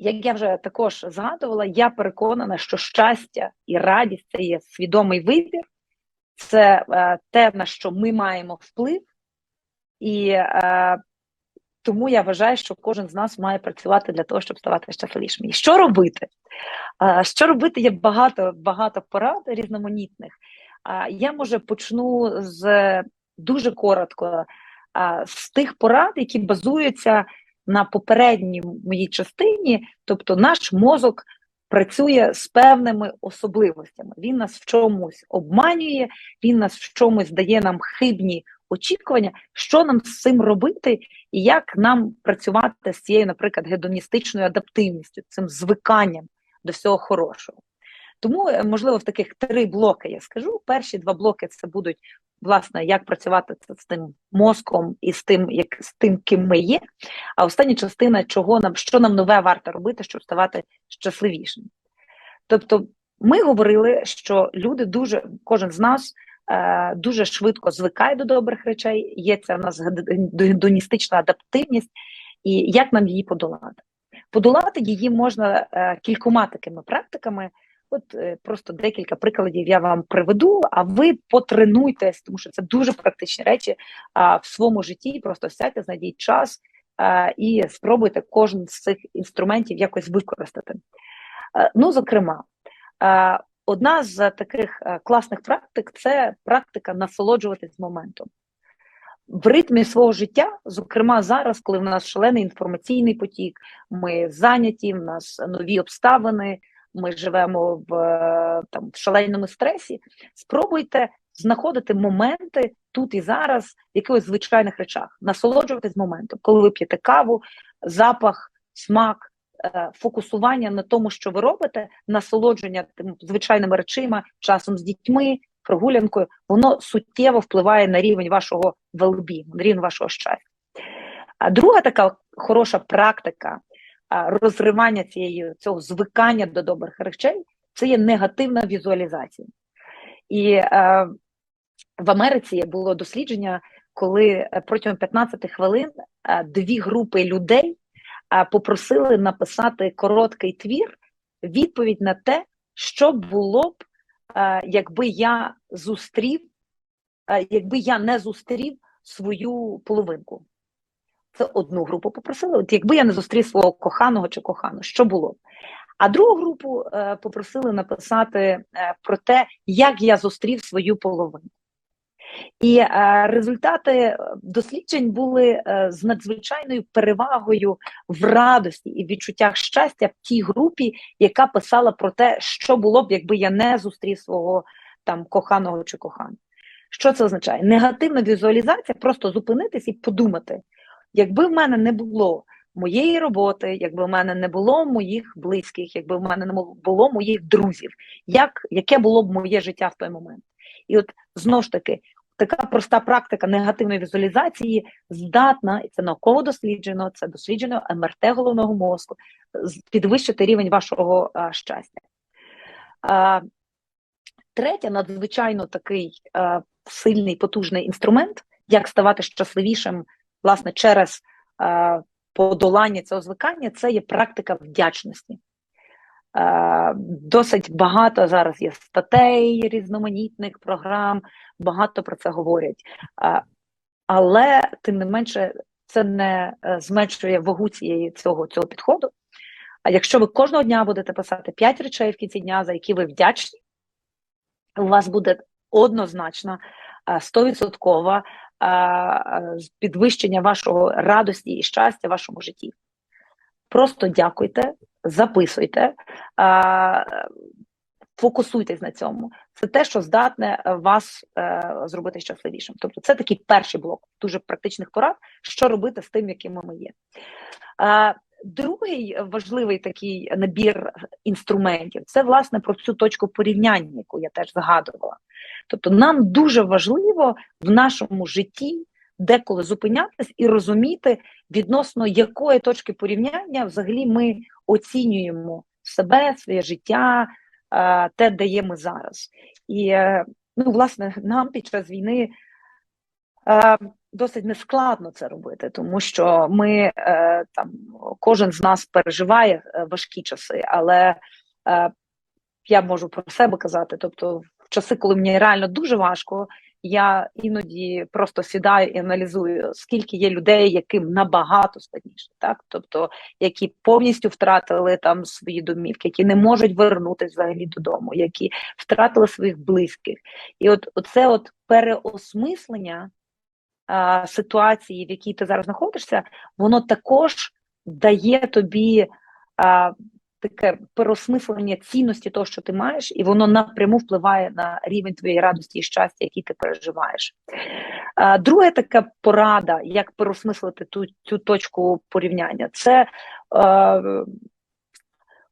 як я вже також згадувала, я переконана, що щастя і радість це є свідомий вибір, це е, те, на що ми маємо вплив, і е, тому я вважаю, що кожен з нас має працювати для того, щоб ставати щасливішим. І що робити? Е, що робити? Є багато багато порад різноманітних. Е, я може почну з дуже коротко е, з тих порад, які базуються на попередній моїй частині, тобто наш мозок працює з певними особливостями. Він нас в чомусь обманює, він нас в чомусь дає нам хибні очікування, що нам з цим робити, і як нам працювати з цією, наприклад, гедоністичною адаптивністю, цим звиканням до всього хорошого. Тому, е, можливо, в таких три блоки я скажу. Перші два блоки це будуть власне, як працювати з тим мозком і з тим, як з тим, ким ми є. А остання частина, чого нам що нам нове варто робити, щоб ставати щасливішим. Тобто, ми говорили, що люди дуже, кожен з нас е, дуже швидко звикає до добрих речей. Є ця в нас гедоністична адаптивність, і як нам її подолати? Подолати її можна е, кількома такими практиками. От е, просто декілька прикладів я вам приведу, а ви потренуйтесь, тому що це дуже практичні речі а, в своєму житті. Просто сядьте, знайдіть час а, і спробуйте кожен з цих інструментів якось використати. А, ну, зокрема, а, одна з таких класних практик це практика насолоджуватись моментом. В ритмі свого життя, зокрема зараз, коли в нас шалений інформаційний потік, ми зайняті, в нас нові обставини ми живемо в е, там в шаленому стресі, спробуйте знаходити моменти тут і зараз в якихось звичайних речах, насолоджуватись моментом, коли ви п'єте каву, запах, смак, е, фокусування на тому, що ви робите, насолодження тим звичайними речима, часом з дітьми, прогулянкою, воно суттєво впливає на рівень вашого велбі, на рівень вашого щастя. А друга така хороша практика розривання цієї цього звикання до добрих речей, це є негативна візуалізація. І е, в Америці було дослідження, коли е, протягом 15 хвилин е, дві групи людей е, попросили написати короткий твір, відповідь на те, що було б, якби я зустрів, якби я не зустрів свою половинку. Це одну групу попросили. От якби я не зустрів свого коханого чи кохану, що було? А другу групу е, попросили написати е, про те, як я зустрів свою половину. І е, результати досліджень були е, з надзвичайною перевагою в радості і відчуттях щастя в тій групі, яка писала про те, що було б, якби я не зустрів свого там коханого чи кохану. Що це означає? Негативна візуалізація просто зупинитись і подумати. Якби в мене не було моєї роботи, якби в мене не було моїх близьких, якби в мене не було моїх друзів, як, яке було б моє життя в той момент? І от знову ж таки, така проста практика негативної візуалізації здатна, і це науково досліджено, це досліджено МРТ головного мозку, підвищити рівень вашого а, щастя. А, Третє, надзвичайно такий а, сильний потужний інструмент, як ставати щасливішим власне через е, подолання цього звикання, це є практика вдячності. Е, Досить багато зараз є статей, різноманітних програм, багато про це говорять. Е, але тим не менше, це не е, зменшує вагу цієї цього, цього підходу. А якщо ви кожного дня будете писати 5 речей в кінці дня, за які ви вдячні, у вас буде однозначно 100% е, підвищення вашого радості і щастя в вашому житті. Просто дякуйте, записуйте, фокусуйтесь на цьому. Це те, що здатне вас е, зробити щасливішим. Тобто, це такий перший блок дуже практичних порад, що робити з тим, якими ми є. Другий важливий такий набір інструментів це власне про цю точку порівняння, яку я теж згадувала. Тобто, нам дуже важливо в нашому житті деколи зупинятись і розуміти, відносно якої точки порівняння взагалі ми оцінюємо себе, своє життя, те, де є ми зараз. І ну, власне, нам під час війни досить нескладно це робити, тому що ми е, там кожен з нас переживає е, важкі часи, але е, я можу про себе казати. Тобто, в часи, коли мені реально дуже важко, я іноді просто сідаю і аналізую, скільки є людей, яким набагато складніше, так тобто, які повністю втратили там свої домівки, які не можуть вернутися взагалі додому, які втратили своїх близьких, і от це от переосмислення ситуації, в якій ти зараз знаходишся, воно також дає тобі. А, таке переосмислення цінності того, що ти маєш, і воно напряму впливає на рівень твоєї радості і щастя, який ти переживаєш. Друга така порада, як переосмислити ту цю точку порівняння, це е,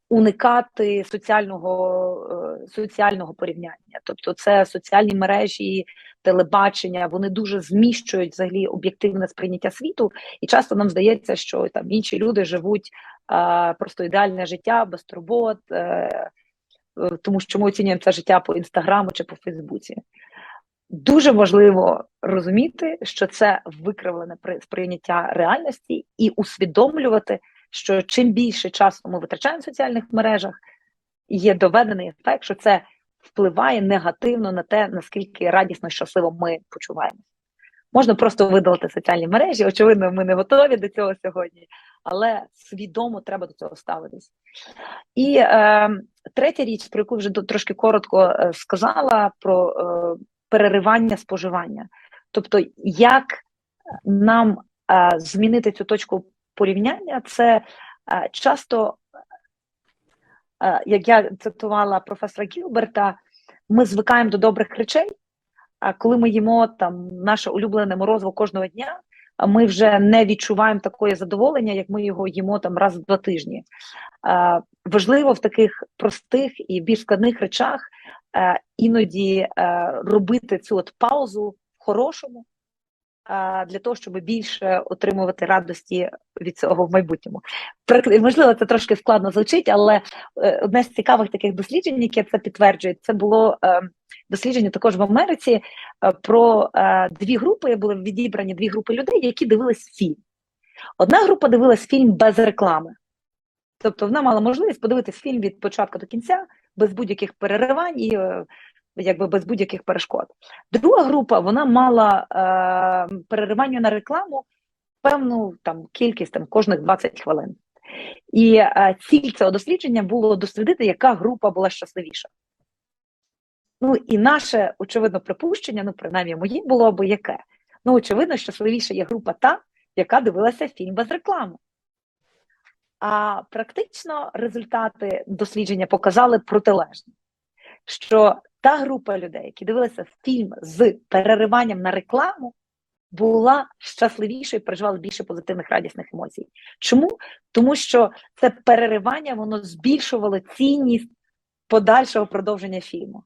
уникати соціального е, соціального порівняння. Тобто, це соціальні мережі, телебачення, вони дуже зміщують взагалі об'єктивне сприйняття світу, і часто нам здається, що там інші люди живуть е, просто ідеальне життя без турбот, е, е, тому що ми оцінюємо це життя по інстаграму чи по Фейсбуці. Дуже важливо розуміти, що це викривлене сприйняття реальності, і усвідомлювати, що чим більше часу ми витрачаємо в соціальних мережах, є доведений ефект, що це впливає негативно на те, наскільки радісно і щасливо ми почуваємося. Можна просто видалити соціальні мережі. Очевидно, ми не готові до цього сьогодні, але свідомо треба до цього ставитись. І е, третя річ, про яку вже трошки коротко е, сказала, про е, переривання споживання. Тобто, як нам е, змінити цю точку порівняння, це е, часто як я цитувала професора Гілберта, ми звикаємо до добрих речей. А коли ми їмо там наше улюблене морозиво кожного дня, ми вже не відчуваємо такої задоволення, як ми його їмо там раз в два тижні. Е, важливо в таких простих і більш складних речах е, іноді робити цю от паузу в хорошому для того, щоб більше отримувати радості від цього в майбутньому. Можливо, це трошки складно звучить, але е, одне з цікавих таких досліджень, яке це підтверджує, це було е, дослідження також в Америці е, про дві групи. Були відібрані дві групи людей, які дивились фільм. Одна група дивилась фільм без реклами. Тобто вона мала можливість подивитись фільм від початку до кінця, без будь-яких переривань і якби без будь-яких перешкод. Друга група вона мала е, переривання на рекламу певну там кількість там кожних 20 хвилин. І е, ціль цього дослідження було дослідити, яка група була щасливіша. Ну і наше очевидно припущення, ну принаймні моє було би яке. Ну, очевидно, щасливіша є група та, яка дивилася фільм без реклами. А практично результати дослідження показали протилежне, що та група людей, які дивилися фільм з перериванням на рекламу, була щасливішою переживала більше позитивних радісних емоцій. Чому? Тому що це переривання воно збільшувало цінність подальшого продовження фільму.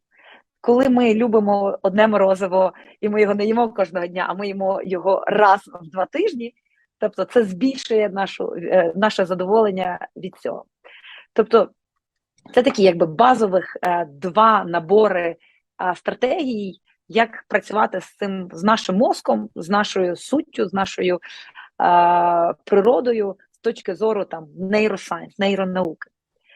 Коли ми любимо одне морозиво, і ми його не їмо кожного дня, а ми їмо його раз в два тижні, тобто це збільшує нашу, е, наше задоволення від цього. Тобто це такі якби базових е, два набори е, стратегій, як працювати з цим з нашим мозком, з нашою суттю, з нашою е, природою з точки зору там нейросайнс, нейронауки.